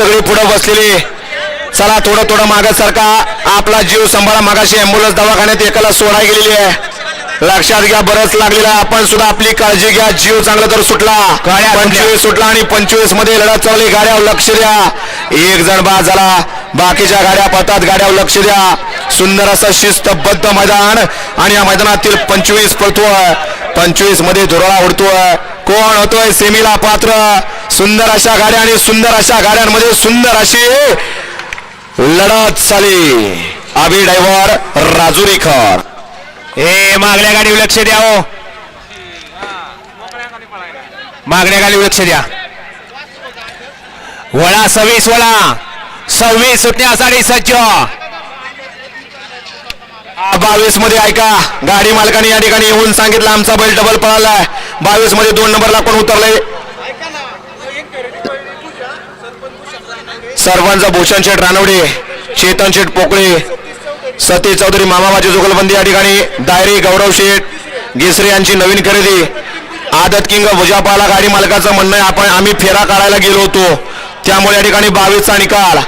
सगळी पुढे बसलेली. चला थोडं थोडं मागं सारखा आपला जीव सांभाळा मागाशी. अँब्युलन्स दवाखान्यात एकाला सोडा गेलेली आहे. लक्षात घ्या बरंच लागलेलं आपण सुद्धा आपली काळजी घ्या. जीव चांगला तर सुटला. पंचवीस सुटला आणि पंचवीसमध्ये लढत चालली. गाड्यावर लक्ष द्या. एक जण बाद झाला. बाकीच्या गाड्या पळतात. गाड्यावर लक्ष द्या. सुंदर असं शिस्तबद्ध मैदान. आणि या मैदानातील पंचवीस पळतोय. पंचवीसमध्ये धुरळा उडतोय. कोण होतोय? सेमीला पात्र. सुंदर अशा गाड्या आणि सुंदर अशा गाड्यांमध्ये सुंदर अशी लढत चाली अभि ड्रायव्हर राजुरीकर ए मागल्या गाडीवर लक्ष द्या हो. मागण्या गाडीवर लक्ष द्या. वळा सव्वीस वळा. सव्वीस सुटण्यासाठी सज्ज. बावीसमध्ये ऐका गाडी मालकाने या ठिकाणी येऊन सांगितलं आमचा बैल डबल पळालाय. बावीसमध्ये दोन नंबरला कोण उतरलंय? सर्वांचा भूषण शेठ रानवडे चेतन शेठ पोकळे सतीश चौधरी मामाबाजी जुगलबंदी या ठिकाणी डायरी गौरव शेठ गिसरे यांची नवीन खरेदी आदत किंग भुजापाला गाडी मालकाचं म्हणणं आहे आपण आम्ही फेरा काढायला गेलो होतो. त्यामुळे या ठिकाणी बावीसचा निकाल.